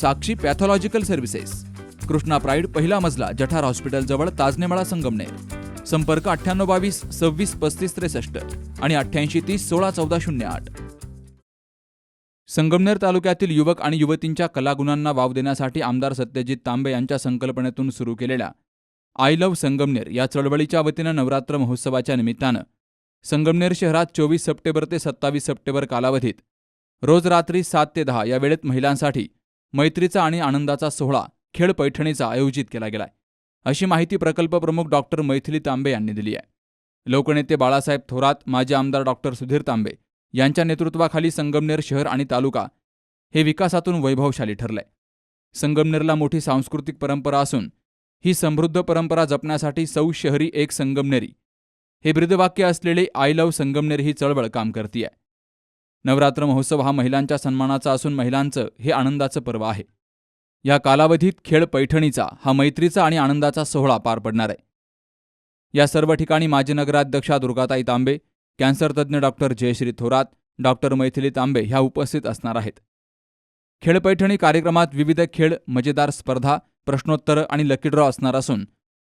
Sakshi pathological services. Krishna pride पहिला मजला जठार हॉस्पिटलजवळ ताजनेमाळा संगमनेर. संपर्क अठ्ठ्याण्णव बावीस सव्वीस पस्तीस त्रेसष्ट आणि अठ्ठ्याऐंशी तीस सोळा चौदा शून्य आठ. संगमनेर तालुक्यातील युवक आणि युवतींच्या कलागुणांना वाव देण्यासाठी आमदार सत्यजित तांबे यांच्या संकल्पनेतून सुरू केलेल्या आय लव्ह संगमनेर या चळवळीच्या वतीनं नवरात्र महोत्सवाच्या निमित्तानं संगमनेर शहरात चोवीस सप्टेंबर ते सत्तावीस सप्टेंबर कालावधीत रोज रात्री सात ते दहा या वेळेत महिलांसाठी मैत्रीचा आणि आनंदाचा सोहळा खेळ पैठणीचा आयोजित केला गेलाय. अशी माहिती प्रकल्प प्रमुख डॉक्टर मैथिली तांबे यांनी दिली आहे. लोकनेते बाळासाहेब थोरात माजी आमदार डॉक्टर सुधीर तांबे यांच्या नेतृत्वाखाली संगमनेर शहर आणि तालुका हे विकासातून वैभवशाली ठरलंय. संगमनेरला मोठी सांस्कृतिक परंपरा असून ही समृद्ध परंपरा जपण्यासाठी सौ शहरी एक संगमनेरी. हे ब्रीदवाक्य असलेले आय लव्ह संगमनेर ही चळवळ काम करतीये. नवरात्र महोत्सव हा महिलांच्या सन्मानाचा असून महिलांचं हे आनंदाचं पर्व आहे. या कालावधीत खेळ पैठणीचा हा मैत्रीचा आणि आनंदाचा सोहळा पार पडणार आहे. या सर्व ठिकाणी माजी नगराध्यक्षा दुर्गाताई तांबे कॅन्सर तज्ज्ञ डॉक्टर जयश्री थोरात डॉक्टर मैथिली तांबे ह्या उपस्थित असणार आहेत. खेळ पैठणी कार्यक्रमात विविध खेळ मजेदार स्पर्धा प्रश्नोत्तर आणि लकी ड्रॉ असणार असून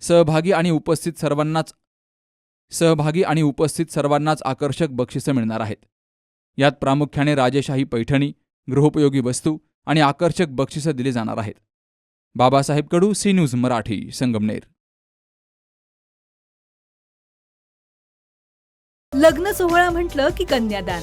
सहभागी आणि उपस्थित सर्वांनाच सहभागी आणि उपस्थित सर्वांनाच आकर्षक बक्षिसं मिळणार आहेत. यात प्रामुख्याने राजेशाही पैठणी गृहोपयोगी वस्तू आणि आकर्षक बक्षिसं दिली जाणार आहेत. Babasaheb Kadu C news Marathi Sangamner. लग्न सोहळा म्हटलं की कन्यादान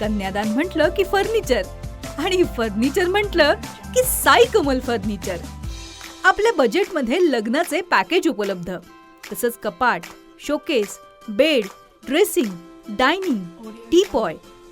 कन्यादान म्हटलं की फर्निचर आणि फर्निचर म्हटलं की साई कमल फर्निचर. आपल्या बजेटमध्ये लग्नाचे पॅकेज उपलब्ध तसंच कपाट showcase bed dressing dining teapoy